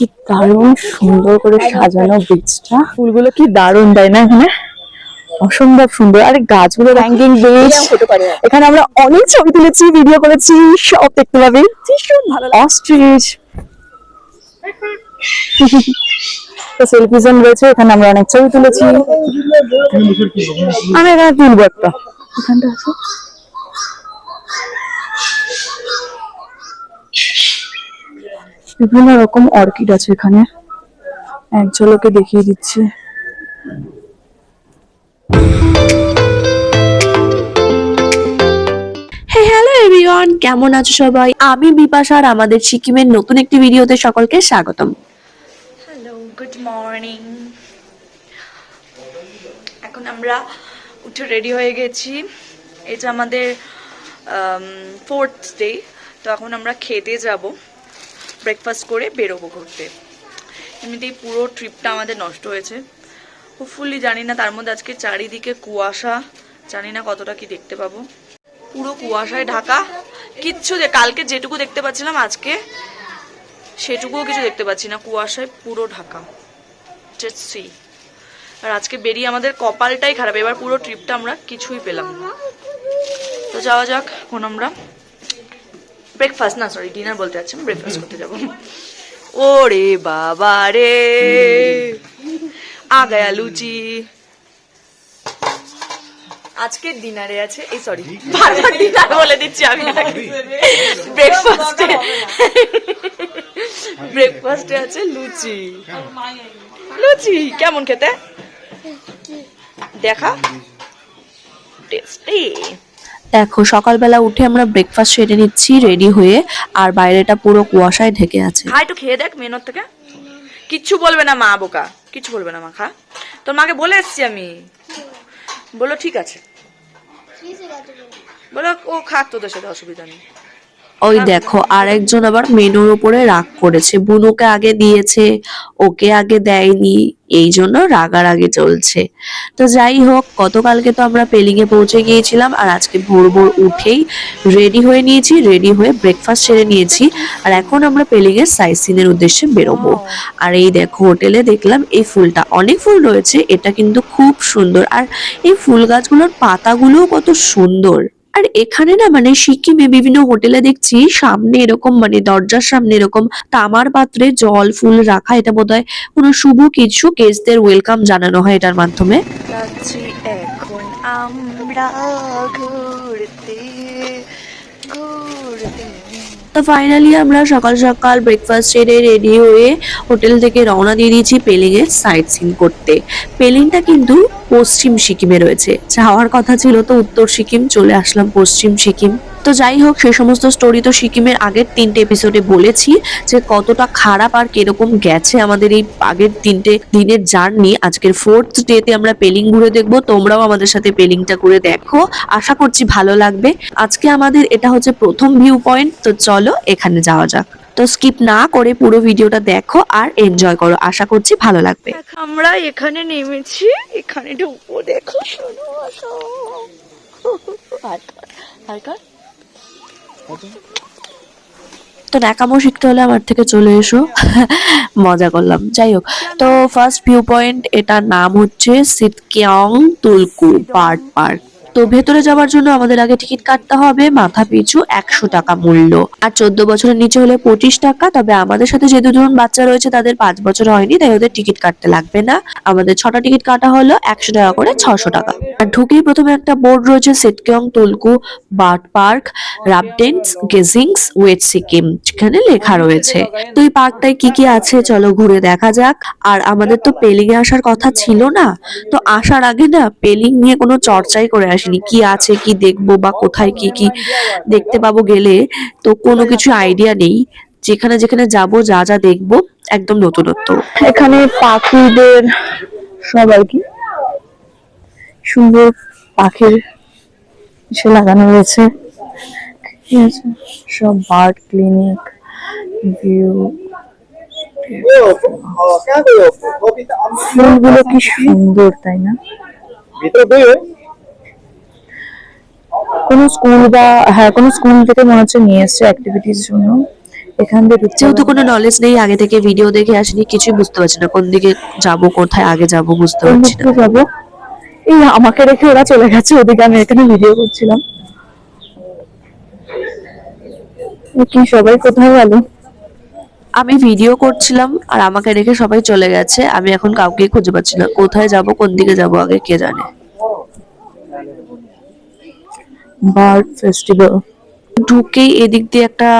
কি দারুণ সুন্দর করে সাজানো ব্রিজটা ফুলগুলো কি দারুণ তাই না এখানে? অসম্ভব সুন্দর। আরে গাছগুলো হ্যাঙ্গিং বেজ এখানে আমরা অনেক ছবি তুলেছি ভিডিও করেছি সব দেখতে পাবেন ভীষণ ভালো অস্ট্রিচ সেলফি জোন রয়েছে এখানে আমরা অনেক ছবি তুলেছি। আমি এখানে তুলবো একটা। এখানটা আছে বিভিন্ন রকম অর্কিড আছে এখানে। এক ঝলকে দেখিয়ে দিচ্ছি। হ্যালো এভরিওয়ান কেমন আছো সবাই? আমি বিপাশা আর আমাদের সিকিমের নতুন একটি ভিডিওতে সকলকে স্বাগতম। হ্যালো গুড মর্নিং এখন আমরা উঠে রেডি হয়ে গেছি। এটা আমাদের ফোর্থ ডে তো এখন আমরা খেতে যাব। ব্রেকফাস্ট করে বেরোবো ঘুরতে। এমনিতেই পুরো ট্রিপটা আমাদের নষ্ট হয়েছে। হোপফুলি জানি না, তার মধ্যে আজকে চারিদিকে কুয়াশা। জানি না কতটা কি দেখতে পাবো। পুরো কুয়াশায় ঢাকা। কিচ্ছু দে- কালকে যেটুকু দেখতে পাচ্ছিলাম, আজকে সেটুকুও কিছু দেখতে পাচ্ছি না। কুয়াশায় পুরো ঢাকা। সি আর আজকে বেরিয়ে আমাদের কপালটাই খারাপ। এবার পুরো ট্রিপটা আমরা কিছুই পেলাম না। তো যাওয়া যাক, এখন আমরা ব্রেকফাস্ট না সরি ডিনার বলতে যাচ্ছি আমি ব্রেকফাস্ট করতে যাব। ওরে বাবা রে। আ গায়া লুচি। আজকের ডিনারে আছে এই সরি বারবার ডিনার বলে দিচ্ছি আমি ব্রেকফাস্টে ব্রেকফাস্টে আছে লুচি। লুচি কেমন খেতে? দেখা। টেস্টি দেখো সকালবেলা উঠে আমরা ব্রেকফাস্ট সেরে নিচ্ছি রেডি হয়ে আর বাইরেটা পুরো কুয়াশায় ঢেকে আছে। খা একটু খেয়ে দেখ মেনর থেকে। কিচ্ছু বলবে না মা বোকা কিচ্ছু বলবে না মা খা। তোর মাকে বলে এসছি আমি। বলো ঠিক আছে। বলো ও খাক তোদের সাথে অসুবিধা নেই। ওই দেখো, আরেকজন আবার মেনুর উপরে রাগ করেছে। বুনুকে আগে দিয়েছে, ওকে আগে দেয়নি, এই জন্য রাগারাগি চলছে। তো যাই হোক, গতকালকে তো আমরা পেলিং এ পৌঁছে গিয়েছিলাম, আর আজকে ভোর ভোর উঠেই রেডি হয়ে নিয়েছি, রেডি হয়ে ব্রেকফাস্ট সেরে নিয়েছি, আর এখন আমরা পেলিং এর উদ্দেশ্যে বেরোবো। আর এই দেখো, হোটেলে দেখলাম এই ফুলটা, অনেক ফুল রয়েছে, এটা কিন্তু খুব সুন্দর। আর এই ফুল গাছগুলোর পাতাগুলোও কত সুন্দর। আর এখানে না মানে সিকিমে বিভিন্ন হোটেলে দেখছি সামনে এরকম মানে দরজার সামনে এরকম তামার পাত্রে জল, ফুল রাখা, এটা বোধ হয় কোনো শুভ কিছু গেস্টদের ওয়েলকাম জানানো হয় এটার মাধ্যমে। আমরা তো ফাইনালি আমরা সকাল সকাল ব্রেকফাস্ট সেরে রেডি হয়ে হোটেল থেকে রওনা দিয়ে দিয়েছি পেলিং এর সাইট সিন করতে। পেলিংটা কিন্তু পশ্চিম সিকিমে রয়েছে। যাওয়ার কথা ছিল তো উত্তর সিকিম, চলে আসলাম পশ্চিম সিকিম। তো যাই হোক সেই সমস্ত স্টোরি তো সিকিমের আগের তিনটে এপিসোডে বলেছি যে কতটা খারাপ আর কীরকম গেছে আমাদের এই আগের তিনটে দিনের জার্নি আজকের ফোর্থ ডেতে আমরা পেলিং ঘুরে দেখব। তোমরাও আমাদের সাথে পেলিংটা ঘুরে দেখো। আশা করছি ভালো লাগবে। আজকে আমাদের এটা হচ্ছে প্রথম ভিউ পয়েন্ট তো চলো এখানে যাওয়া যাক। তো স্কিপ না করে পুরো ভিডিওটা দেখো আর এনজয় করো। আশা করছি ভালো লাগবে। আমরা এখানে নেমেছি। এখানে ঢুকবো দেখো তো ন্যাকামো শিখতে হলে আমার থেকে চলে এসো। মজা করলাম। যাই হোক তো ফার্স্ট ভিউ পয়েন্ট এটার নাম হচ্ছে সিটকিয়ং তুলকু পার্ট পার্ক। তো ভেতরে যাওয়ার জন্য আমাদের আগে টিকিট কাটতে হবে, মাথা পিছু একশো টাকা মূল্য। আর চোদ্দ বছরের নিচে হলে পঁচিশ টাকা, তবে আমাদের সাথে যে দুজন বাচ্চা রয়েছে, তাদের পাঁচ বছর হয়নি, তাই ওদের টিকিট কাটতে লাগবে না। আমাদের ছটা টিকিট কাটা হলো, একশো টাকা করে ছশো টাকা। আর ঢুকেই প্রথমে একটা বোর্ড রয়েছে, সিটকিয়ং, তুলকু বার্ড পার্ক রাবডেন্স গেজিংস, ওয়েট সিকিম, যেখানে লেখা রয়েছে। তো এই পার্কটায় কি কি আছে, চলো ঘুরে দেখা যাক। আর আমাদের তো পেলিং এ আসার কথা ছিল না, তো আসার আগে না, পেলিং নিয়ে কোনো চর্চাই করে আসিনি কি আছে কি দেখব বা কোথায় কি কি দেখতে পাবো গেলে তো কোনো কিছু আইডিয়া নেই। যেখানে যেখানে যাব যা যা দেখব একদম নতুনত্ব। এখানে পাখিদের সব আর কি। সুন্দর পাখির সে লাগানো রয়েছে। সব বার্ড ক্লিনিক ভিউ। ফুলগুলো কি সুন্দর তাই না? কোনো স্কুল বা হ্যাঁ কোনো স্কুল থেকে মনে হচ্ছে নিয়ে এসছে অ্যাক্টিভিটির জন্য। এখান ঢুকতে যেহেতু কোনো নলেজ নেই আগে থেকে ভিডিও দেখে আসিনি কিছুই বুঝতে পারছি না কোন দিকে যাব কোথায় আগে যাব বুঝতে পারছি না। যাব? এই আমাকে রেখে ওরা চলে গেছে ওদিকে আমি এখানে ভিডিও করছিলাম। কি সবাই কোথায় গেল? আমি ভিডিও করছিলাম আর আমাকে রেখে সবাই চলে গেছে আমি এখন কাউকে খুঁজে পাচ্ছি না কোথায় যাব কোন দিকে যাব আগে কে জানে। বার্ড ফেস্টিভ্যাল ঢুকেই এদিক দিয়ে একটা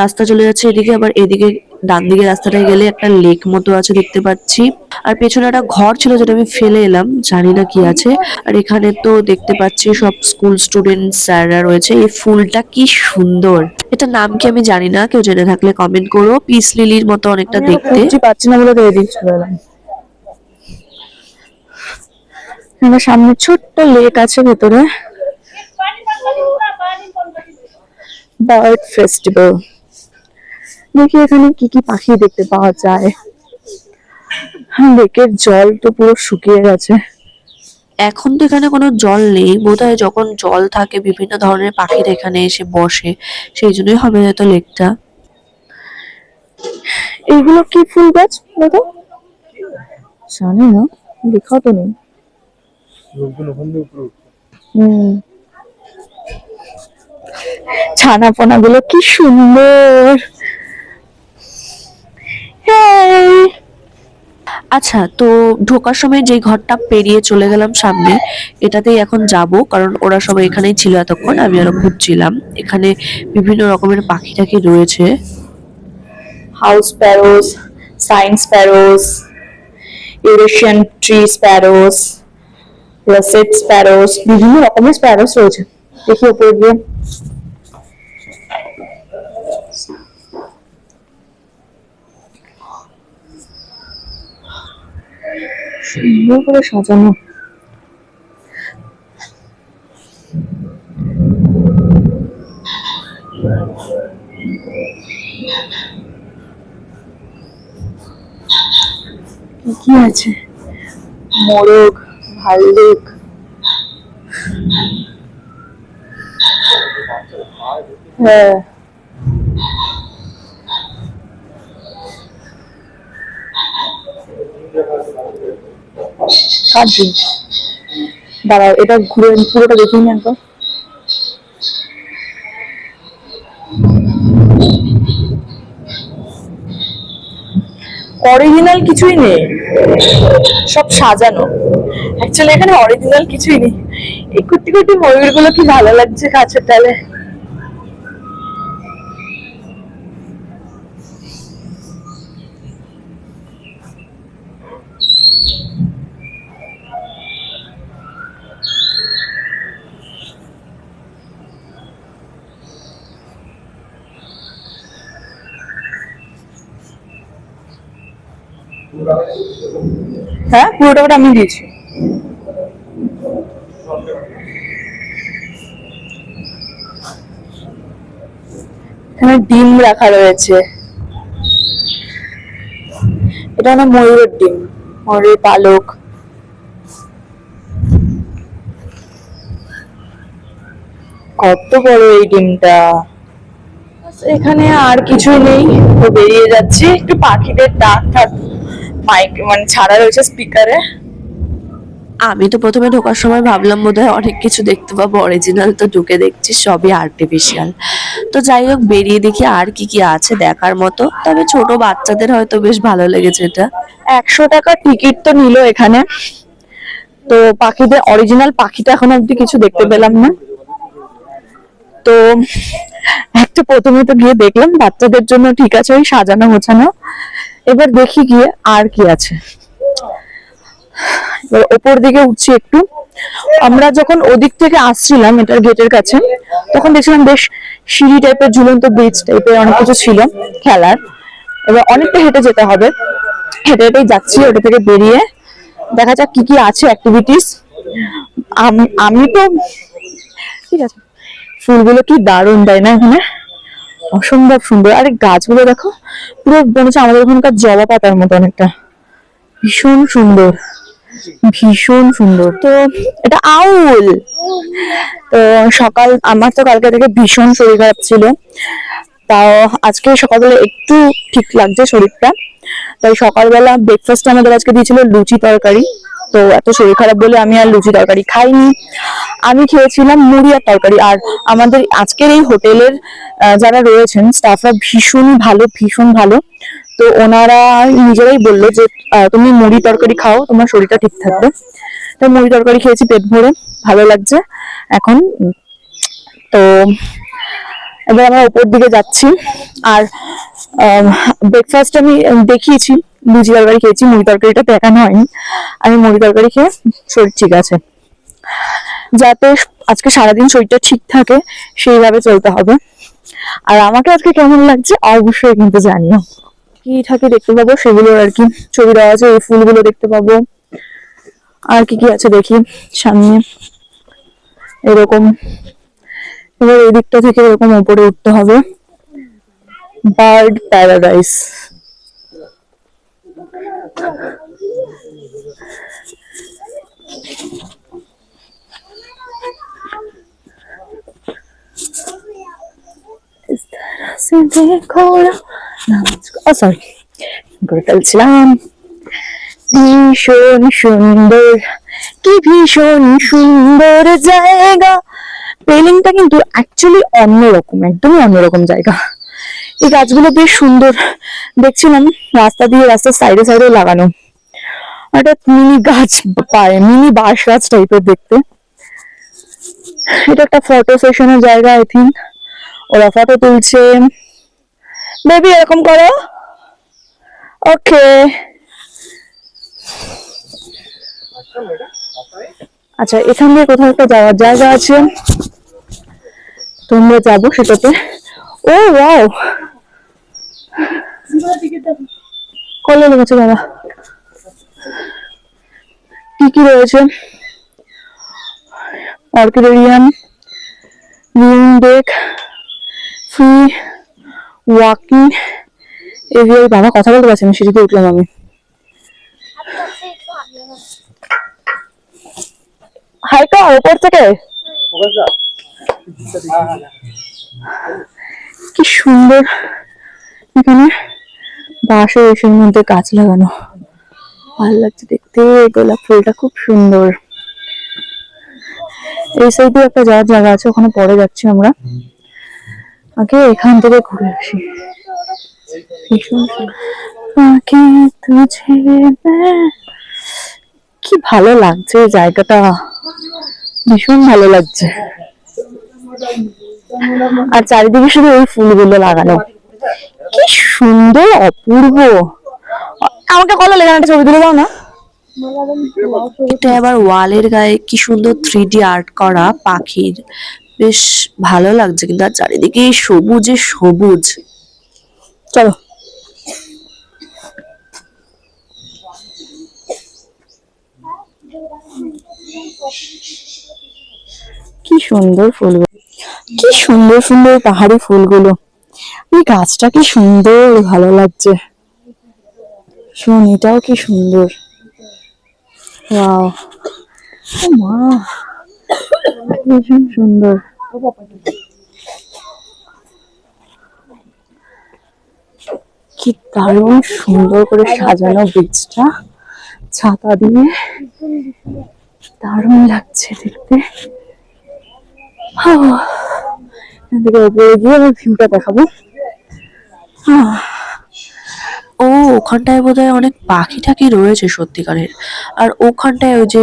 রাস্তা চলে যাচ্ছে এদিকে আবার এদিকে ডান দিকে রাস্তাটায় গেলে একটা লেক মতো আছে দেখতে পাচ্ছি। আর পেছনে একটা ঘর ছিল যেটা আমি ফেলে এলাম জানি না কি আছে। আর এখানে তো দেখতে পাচ্ছি সব স্কুল স্টুডেন্ট স্যাররা রয়েছে। এই ফুলটা কি সুন্দর। এটা নাম কি আমি জানি না কেউ জেনে থাকলে কমেন্ট করো। পিস লিলির মতো অনেকটা দেখতে। পাচ্ছি না বলে তো এদিক চলে সামনে ছোট্ট লেক আছে ভেতরে। Bird festival. দেখি এখানে কি কি পাখি দেখতে পাওয়া যায়। হ্যাঁ, লেকের জল তো পুরো শুকিয়ে গেছে। এখন তো এখানে কোনো জল নেই। বোধহয় যখন জল থাকে বিভিন্ন ধরনের পাখিরা এখানে এসে বসে। সেই জন্যই হবে হয়তো লেকটা। এইগুলো কি ফুল গাছ দাদা? জানি না লেখা তো নেই। হুম। ছানাপোনা গুলো কি সুন্দর! আচ্ছা তো ঢোকার সময় যে ঘরটা পেরিয়ে চলে গেলাম সামনে এটাতেই এখন যাব কারণ ওরা সবাই এখানেই ছিল এতক্ষণ আমি আরও ঘুরছিলাম। এখানে বিভিন্ন রকমের পাখি টাখি রয়েছে। House sparrows, sign sparrows, Eurasian tree sparrows russet sparrows বিভিন্ন রকমের স্প্যারোস রয়েছে। দেখি উপরে গিয়ে। সুন্দর করে সাজানো। কি আছে? মোরগ ভাল্লুক। হ্যাঁ। দাঁড়াও, এটা ঘুরে পুরোটা দেখিনি নি একবার। অরিজিনাল কিছুই নেই। সব সাজানো। অ্যাকচুয়ালি এখানে অরিজিনাল কিছুই নেই। এই কুটি কুটি ময়ূরগুলো কি ভালো লাগছে কাছের ডালে? হ্যাঁ পুরোটা ওটা আমি দিয়েছি। এখানে ডিম রাখা রয়েছে। এটা না ময়ূরের ডিম, ময়ূরের পালক। কত বড় এই ডিমটা। এখানে আর কিছু নেই তো বেরিয়ে যাচ্ছি। একটু পাখিদের ডাক থাক মাইক মানে ছাড়া রয়েছে স্পিকারে আমি তো প্রথমে ঢোকার সময় ভাবলাম বোধহয় অনেক কিছু দেখতে পাবো অরিজিনাল তো ঢুকে দেখছি সবই আর্টিফিশিয়াল তো যাই হোক বেরিয়ে দেখি আর কি কি আছে দেখার মতো। তবে ছোট বাচ্চাদের হয়তো বেশ ভালো লেগেছে এটা। একশো টাকা টিকিট তো নিল এখানে। তো পাখিদের অরিজিনাল পাখিটা এখন অব্দি কিছু দেখতে পেলাম না। তো একটা প্রথমে তো গিয়ে দেখলাম বাচ্চাদের জন্য ঠিক আছে ওই সাজানো গোছানো। এবার দেখি গিয়ে আর কি আছে। এবার ওপর দিকে উঠছি একটু। আমরা যখন ওদিক থেকে আসছিলাম এটার গেটের কাছে, তখন দেখছিলাম বেশ সিঁড়ি টাইপের ঝুলন্ত ব্রিজ টাইপের অনেক কিছু ছিল খেলার। এবার অনেকটা হেঁটে যেতে হবে। হেঁটে হেঁটেই যাচ্ছি, ওটা থেকে বেরিয়ে। দেখা যাক কি কি আছে অ্যাক্টিভিটিস আমি তো ঠিক আছে। ফুলগুলো কি দারুণ, তাই না এখানে? অসম্ভব সুন্দর। আরে গাছগুলো দেখো, পুরো মনে হচ্ছে আমাদের ওখানকার জবা পাতার মতো অনেকটা। ভীষণ সুন্দর ভীষণ সুন্দর। তো এটা আউল। তো সকাল, আমার তো কালকে থেকে ভীষণ শরীর খারাপ ছিল। তাও আজকে সকালবেলা একটু ঠিক লাগছে শরীরটা। তাই সকালবেলা ব্রেকফাস্ট আমাদের আজকে দিয়েছিল লুচি তরকারি। তো এত শরীর খারাপ বলে আমি আর লুচি তরকারি খাইনি। আমি খেয়েছিলাম মুড়ি আর তরকারি আর আমাদের আজকের এই হোটেলের যারা রয়েছেন স্টাফরা ভীষণ ভালো ভীষণ ভালো। তো ওনারা নিজেরাই বলল যে তুমি মুড়ি তরকারি খাও, তোমার শরীরটা ঠিক থাকবে। তো মুড়ি তরকারি খেয়েছি পেট ভরে, ভালো লাগছে এখন। তো এবার আমরা উপর দিকে যাচ্ছি। আর ব্রেকফাস্ট আমি দেখিয়েছি। লুচি তরকারি খেয়েছি, মুড়ি তরকারিটা দেখানো হয়নি। আমি মুড়ি তরকারি খেয়ে শরীর ঠিক আছে। যাতে আজকে সারাদিন শরীরটা ঠিক থাকে, সেইভাবে চলতে হবে। আর আমাকে আজকে কেমন লাগছে, অবশ্যই কিন্তু জানিও। কি থাকে দেখতে পাবো, সেগুলো আর কি। ছবি দেওয়া আছে, এই ফুলগুলো দেখতে পাবো। আর কি কি আছে দেখি সামনে। এরকম। এবার এই দিকটা থেকে এরকম উপরে উঠতে হবে। Bird paradise. ফেলছিলাম ভীষণ সুন্দর কি ভীষণ সুন্দর জায়গা। পেলিংটা কিন্তু অ্যাকচুয়ালি অন্যরকম একদমই অন্যরকম জায়গা। এই গাছগুলো বেশ সুন্দর। দেখছিলাম রাস্তা দিয়ে রাস্তার সাইডে সাইডে লাগানো। একটা মিনি গাছ পায়, মিনি বাঁশ গাছ টাইপের দেখতে। এটা একটা ফটো সেশনের জায়গা আই থিঙ্ক ওরা ফটো তুলছে। বেবি এরকম করো। ওকে আচ্ছা এখান দিয়ে কোথাও একটা যাওয়ার জায়গা আছে। তোমরা যাব সেটাতে। ও ওয়াও কলে লেগেছে বাবা। কি কি রয়েছে? Orchidarium ring deck free walking. এরিয়ায় বাবা কথা বলতে পারছি না সিঁড়িতে উঠলাম আমি। হাইকা ওপর থেকে? কি সুন্দর। এখানে বাঁশের এসের মধ্যে গাছ লাগানো। ভালো লাগছে দেখতে গোলাপ ফুলটা খুব সুন্দর। এই সাইডে একটা যাওয়ার জায়গা আছে, ওখানে পরে যাচ্ছি আমরা। আগে এখান থেকে ঘুরে আসি। কি ভালো লাগছে জায়গাটা। ভীষণ ভালো লাগছে। আর চারিদিকে শুধু ওই ফুলগুলো লাগানো। কি সুন্দর অপূর্ব। আমাকে কলো লেগে একটা ছবি তুলে দাও না। এটা আবার ওয়ালের গায়ে কি সুন্দর থ্রি ডি আর্ট করা পাখির। বেশ ভালো লাগছে কিন্তু আর চারিদিকে সবুজে সবুজ। চলো। কি সুন্দর ফুলগুলো। কি সুন্দর সুন্দর পাহাড়ি ফুলগুলো। এই গাছটা কি সুন্দর, ভালো লাগছে। শোন, এটাও কি সুন্দর। ওয়াও। মা ভীষণ সুন্দর। কি দারুণ সুন্দর করে সাজানো বীজটা। ছাতা দিয়ে। দারুণ লাগছে দেখতে। থেকে উপরে গিয়ে আমি ভিউটা দেখাবো ও ওখানটায় বোধহয় অনেক পাখি টাখি রয়েছে সত্যিকারের। আর ওখানটায় ওই যে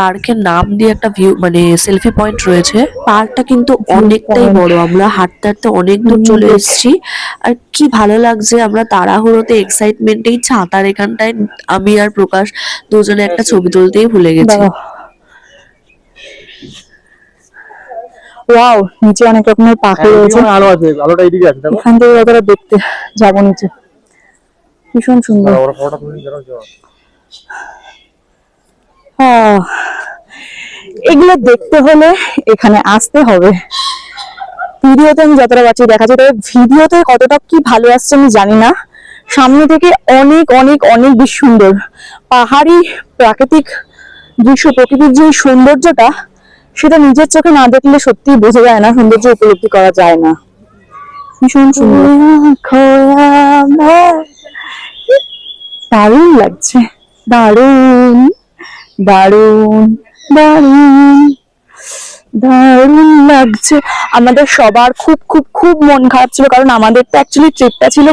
পার্কের নাম দিয়ে একটা ভিউ মানে সেলফি পয়েন্ট রয়েছে। পার্কটা কিন্তু অনেকটাই বড় আমরা হাঁটতে হাঁটতে অনেক দূর চলে এসেছি। আর কি ভালো লাগছে আমরা তাড়াহুড়োতে এক্সাইটমেন্টেই ছাতার এখানটায় আমি আর প্রকাশ দুজনে একটা ছবি তুলতেই ভুলে গেছি দাঁড়াও ওয়াও নিচে অনেক রকমের পাখি রয়েছে। আলো আছে আলোটা এইদিকে আছে এখান থেকে অতটা দেখতে যাব নিচে। ভীষণ সুন্দর। আহ, এগুলো দেখতে হলে এখানে আসতে হবে। ভিডিওতে আমি যতটা পাচ্ছি দেখা যায় তবে ভিডিওতে কতটা কি ভালো আসছে আমি জানি না। সামনে থেকে অনেক অনেক অনেক বেশি সুন্দর। পাহাড়ি প্রাকৃতিক দৃশ্য প্রকৃতির যে সৌন্দর্যটা সেটা নিজের চোখে না দেখলে সত্যিই বোঝা যায় না, সৌন্দর্য উপলব্ধি করা যায় না। দারুণ লাগছে। দারুণ দারুণ দারুণ দারুণ লাগছে। আমাদের সবার খুব খুব খুব মন খারাপ ছিল, কারণ আমাদের তো অ্যাকচুয়ালি ট্রিপটা ছিল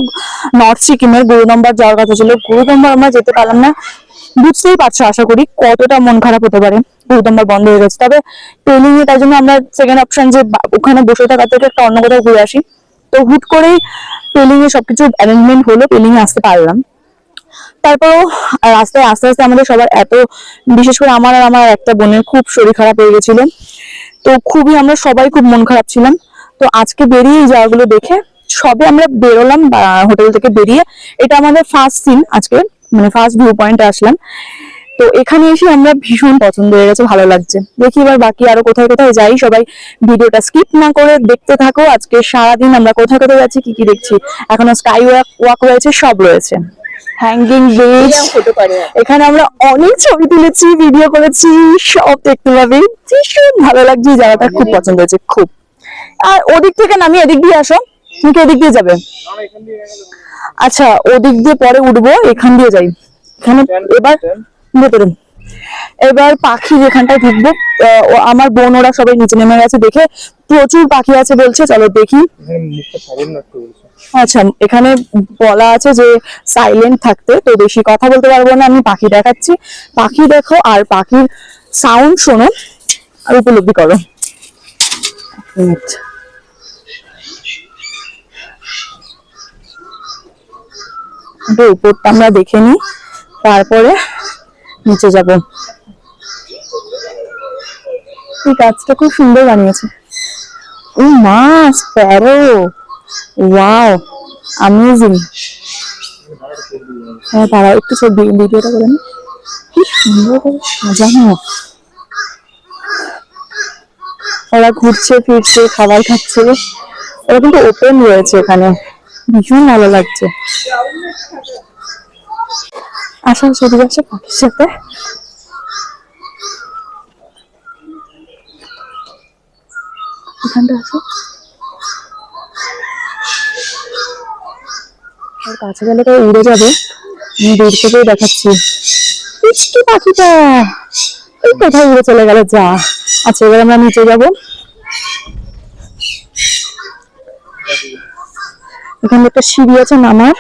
নর্থ সিকিমের গুরু নম্বর যাওয়ার কথা ছিল। গুরু নম্বর আমরা যেতে পারলাম না, বুঝতেই পারছ আশা করি কতটা মন খারাপ হতে পারে। গুরুদম্বার বন্ধ হয়ে গেছে। তবে পেলিং এ তাই জন্য আমরা সেকেন্ড অপশন যে ওখানে বসে থাকার থেকে একটা অন্য কোথাও ঘুরে আসি। তো হুট করেই পেলিং এ সবকিছু অ্যারেঞ্জমেন্ট হলো পেলিং এ আসতে পারলাম। তারপরও রাস্তায় আস্তে আস্তে আমাদের সবার এত, বিশেষ করে আমার আর আমার একটা বোনের খুব শরীর খারাপ হয়ে গেছিল। তো খুবই আমরা সবাই খুব মন খারাপ ছিলাম। তো আজকে বেরিয়ে এই জায়গাগুলো দেখে সবে আমরা বেরোলাম হোটেল থেকে বেরিয়ে। এটা আমাদের ফার্স্ট সিন আজকে মানে ফার্স্ট ভিউ পয়েন্টে আসলাম। তো এখানে এসে আমরা ভীষণ পছন্দ হয়ে গেছে ভালো লাগছে। দেখি এবার বাকি আরও কোথায় কোথায় যাই সবাই ভিডিওটা স্কিপ না করে দেখতে থাকো। আজকে সারাদিন আমরা কোথায় কোথায় যাচ্ছি কি কি দেখছি? এখনও স্কাই ওয়াক ওয়াক রয়েছে সব রয়েছে। হ্যাঙ্গিং ব্রিজ এখানে আমরা অনেক ছবি তুলেছি ভিডিও করেছি সব দেখতে পাবে। ভীষণ ভালো লাগছে জায়গাটা খুব পছন্দ হয়েছে খুব। আর ওদিক থেকে নামি এদিক দিয়ে আসো। তুমি কি এদিক দিয়ে যাবে? আচ্ছা ওদিক দিয়ে পরে উঠবো এখান দিয়ে যাই। এখানে এবার ভেতরে এবার পাখি যেখানটায় ঢুকবো আমার বোন ওরা সবাই নিচে নেমে গেছে দেখে প্রচুর পাখি আছে বলছে চলো দেখি। আচ্ছা এখানে বলা আছে যে সাইলেন্ট থাকতে তো বেশি কথা বলতে পারব না আমি পাখি দেখাচ্ছি। পাখি দেখো আর পাখির সাউন্ড শোনো আর উপলব্ধি করো। উপরটা আমরা দেখে নিই তারপরে নিচে যাব। এই গাছটা খুব সুন্দর বানিয়েছে। ও মা, স্প্যারো! ওয়াও অ্যামেজিং হ্যাঁ তারা একটু ছবি ভিডিওটা করে কি সুন্দর সাজানো। ওরা ঘুরছে, ফিরছে, খাবার খাচ্ছে। ওরা কিন্তু ওপেন রয়েছে এখানে। ভীষণ ভালো লাগছে। আসা সেদিকে আসে পাখির সাথে। কাছে গেলে তো উড়ে যাবে। আমি দূর থেকেই দেখাচ্ছি। মিষ্টি পাখিটা! এই কোথায় উড়ে চলে গেল, যা। আচ্ছা এবার আমরা নিচে যাব। এখানে একটা সিঁড়ি আছে নামার।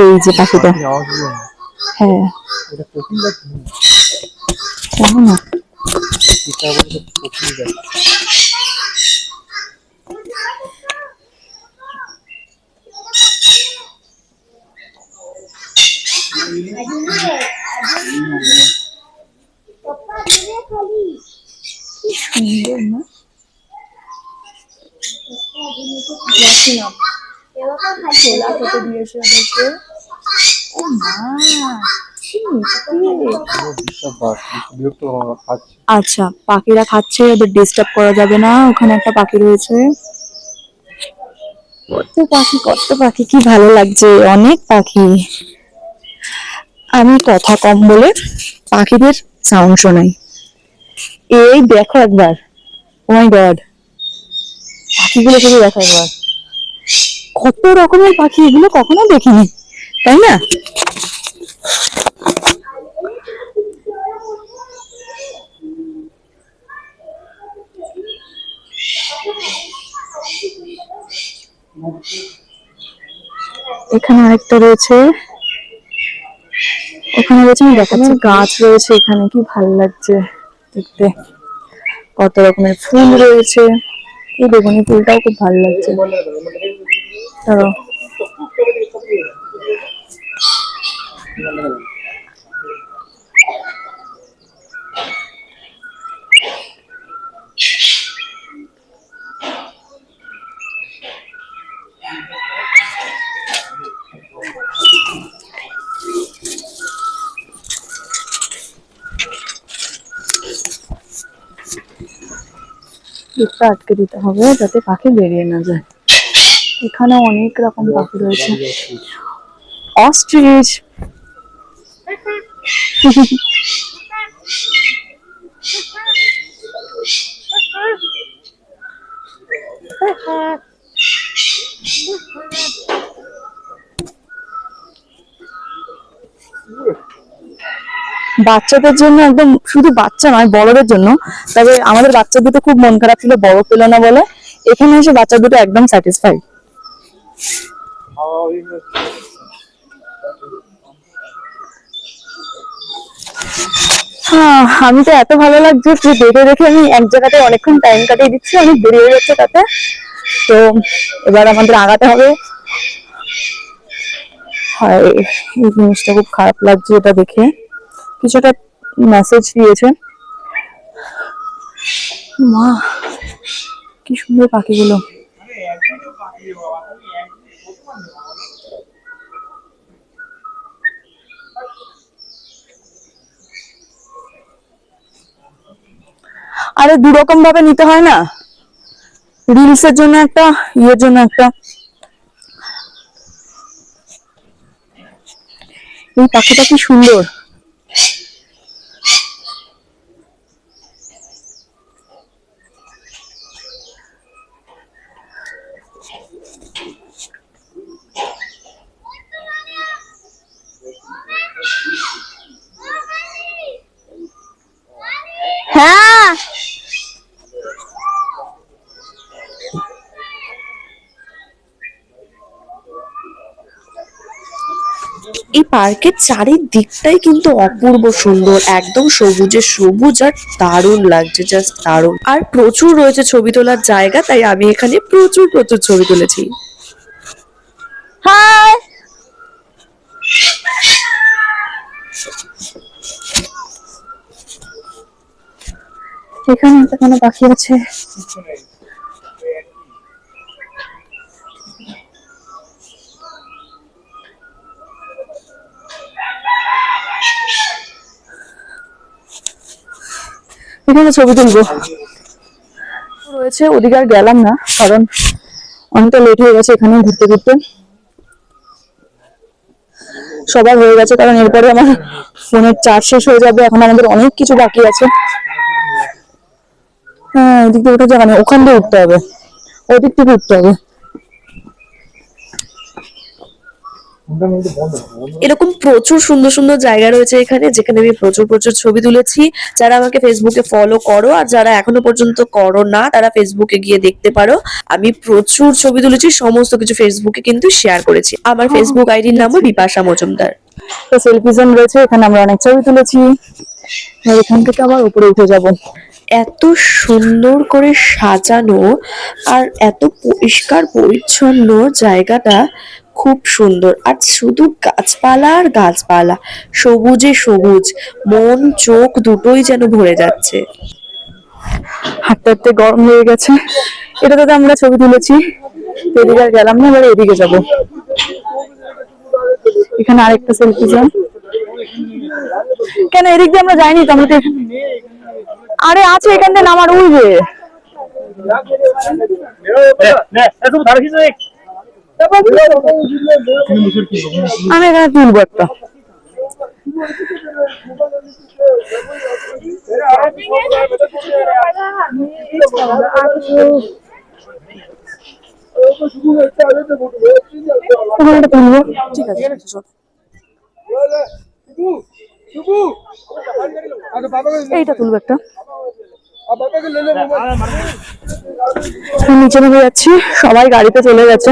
এই যে পাখিটা কি আওয়াজ হলো না? হ্যাঁ এটা কোকিল গাছ না, জানো না এটা বলে তো কোকিল গাছ সুন্দর না ছোলা দিয়েছে ওদেরকে ও মা আচ্ছা পাখিরা খাচ্ছে ওদের ডিস্টার্ব করা যাবে না ওখানে একটা পাখি রয়েছে। কত পাখি কত পাখি কি ভালো লাগছে অনেক পাখি। আমি কথা কম বলে পাখিদের সাউন্ড শোনাই। এই দেখো একবার ও মাই গড পাখিগুলো শুধু দেখো একবার। কত রকমের পাখি এগুলো কখনো দেখিনি, তাই না? এখানে আরেকটা রয়েছে। ওখানে রয়েছে, আমি দেখাচ্ছি, গাছ রয়েছে এখানে, কি ভালো লাগছে দেখতে। কত রকমের ফুল রয়েছে। এই বেগুনি ফুলটাও খুব ভালো লাগছে। দিকটা আটকে দিতে হবে যাতে পাখি বেরিয়ে না যায়। এখানে অনেক রকম পাখি রয়েছে। অস্ট্রিচ। বাচ্চাদের জন্য একদম শুধু বাচ্চা নয়, বড়দের জন্য। তবে আমাদের বাচ্চা দুটো খুব মন খারাপ ছিল, বড় পেল না বলে। এখানে এসে বাচ্চা দুটো একদম স্যাটিসফাই খাওয়া হয়ে গেছে হ্যাঁ আমি তো এত ভালো লাগছে যে দেখে দেখে আমি এক জায়গাতে অনেকক্ষণ টাইম কাটিয়ে দিচ্ছি অনেক দেরি হয়ে যাচ্ছে তাতে। তো এবার আমাদের আগাতে হবে। হায়, এই জিনিসটা খুব খারাপ লাগছে এটা দেখে। কিছু একটা মেসেজ দিয়েছে। মা, কি সুন্দর পাখিগুলো। আরে দুরকম ভাবে নিতে হয় না। রিলস এর জন্য একটা, ইয়ের জন্য একটা। এই পাখিটা কি সুন্দর হ্যাঁ এই পার্কের চারিদিকটাই কিন্তু অপূর্ব সুন্দর। একদম সবুজে সবুজ আর দারুণ লাগছে জাস্ট দারুণ। আর প্রচুর রয়েছে ছবি তোলার জায়গা, তাই আমি এখানে প্রচুর প্রচুর ছবি তুলেছি। এখানে একটা কোনো পাখি আছে। এখানে ছবি তুলবো। রয়েছে, ওদিকে আর গেলাম না, কারণ অনেকটা লেট হয়ে গেছে এখানে ঘুরতে ঘুরতে। সবার হয়ে গেছে, কারণ এরপরে আমার ফোনের চার্জ শেষ হয়ে যাবে, এখন আমাদের অনেক কিছু বাকি আছে। হ্যাঁ এদিক ওঠা যাবে না ওখান দিয়ে উঠতে হবে, ওদিক থেকে উঠতে হবে ফোনটা কিন্তু বন্ধ বন্ধ এরকম প্রচুর সুন্দর সুন্দর জায়গা রয়েছে এখানে যেখানে আমি প্রচুর প্রচুর ছবি তুলেছি। যারা আমাকে ফেসবুকে ফলো করো আর যারা এখনও পর্যন্ত করো না তারা ফেসবুকে গিয়ে দেখতে পারো। আমি প্রচুর ছবি তুলেছি সমস্ত কিছু ফেসবুকে কিন্তু শেয়ার করেছি। আমার ফেসবুক আইডির নামও বিপাশা মজুমদার। তো সেলফি জোন রয়েছে এখানে আমরা অনেক ছবি তুলেছি। এখান থেকে আবার উপরে উঠে যাব। এত সুন্দর করে সাজানো আর এত পরিষ্কার পরিচ্ছন্ন জায়গাটা খুব সুন্দর আর শুধু গাছপালা আর গাছপালা সবুজে সবুজ মন চোখ দুটোই যেন ভরে যাচ্ছে হাঁটতে হাঁটতে গরম হয়ে গেছে এটাতে তো আমরা ছবি তুলেছি এদিকে আর গেলাম না এবার এদিকে যাব এখানে আরেকটা সেলফি জোন কেন এদিক দিয়ে আমরা যাইনি তো আমরা আরে আছে এখান দিয়ে নামার ওই যে আমি এখানে তুলবো একটা ঠিক আছে। এইটা তুলবো একটা। নিচে নেমে যাচ্ছি। সবাই গাড়িতে চলে গেছে।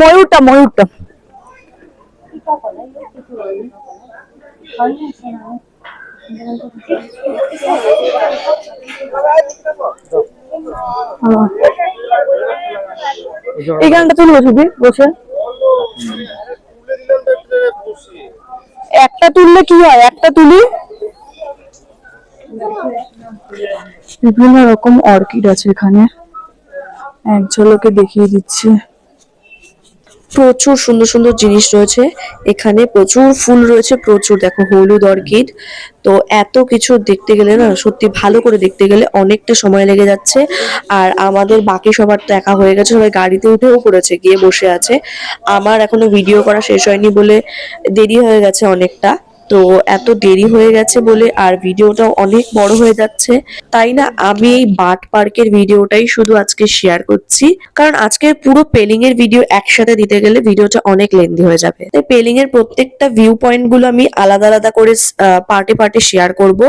ময়ূরটা ময়ূরটা। এই গানটা তুলবো শুধু বসে। একটা তুললে কি হয়? একটা তুলি। বিভিন্ন রকম অর্কিড আছে এখানে। এক ঝলকে দেখিয়ে দিচ্ছি। প্রচুর সুন্দর সুন্দর জিনিস রয়েছে। এখানে প্রচুর ফুল রয়েছে, প্রচুর। দেখো, হলুদ অর্কিড। তো এত কিছু দেখতে গেলে না, সত্যি ভালো করে দেখতে গেলে অনেকটা সময় লেগে যাচ্ছে। আর আমাদের বাকি সবার তো একা হয়ে গেছে, সবাই গাড়িতে উঠেও পড়েছে, গিয়ে বসে আছে। আমার এখনও ভিডিও করা শেষ হয়নি বলে দেরি হয়ে গেছে অনেকটা। তো এত দেরি হয়ে গেছে বলে আর ভিডিওটা অনেক বড় হয়ে যাচ্ছে। তাই না, আমি এই বাট পার্কের ভিডিওটাই শুধু আজকে শেয়ার করছি। কারণ আজকের পুরো পেলিং এর ভিডিও একসাথে দিতে গেলে ভিডিওটা অনেক লেন্দি হয়ে যাবে। তাই পেলিং এর প্রত্যেকটা ভিউ পয়েন্টগুলো আমি আলাদা আলাদা করে পার্টে পার্টে শেয়ার করব।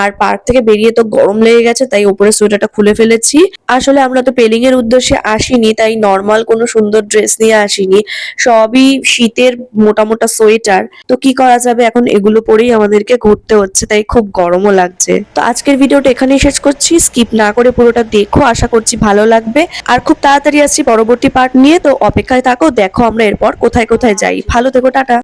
আর পার্ক থেকে বেরিয়ে তো গরম লেগে গেছে, তাই উপরে সোয়েটারটা খুলে ফেলেছি। আসলে আমরা তো পেলিং এর উদ্দেশ্যে আসিনি, তাই নর্মাল কোনো সুন্দর ড্রেস নিয়ে আসিনি। সবই শীতের মোটা মোটা সোয়েটার তো কি করা যাবে? এখন এগুলো পরেই আমাদেরকে ঘুরতে হচ্ছে, তাই খুব গরমও লাগছে। তো আজকের ভিডিওটা এখানেই শেষ করছি। স্কিপ না করে পুরোটা দেখো, আশা করছি ভালো লাগবে। আর খুব তাড়াতাড়ি আসছি পরবর্তী পার্ট নিয়ে, তো অপেক্ষায় থাকো, দেখো আমরা এরপর কোথায় কোথায় যাই। ভালো থেকো, টাটা।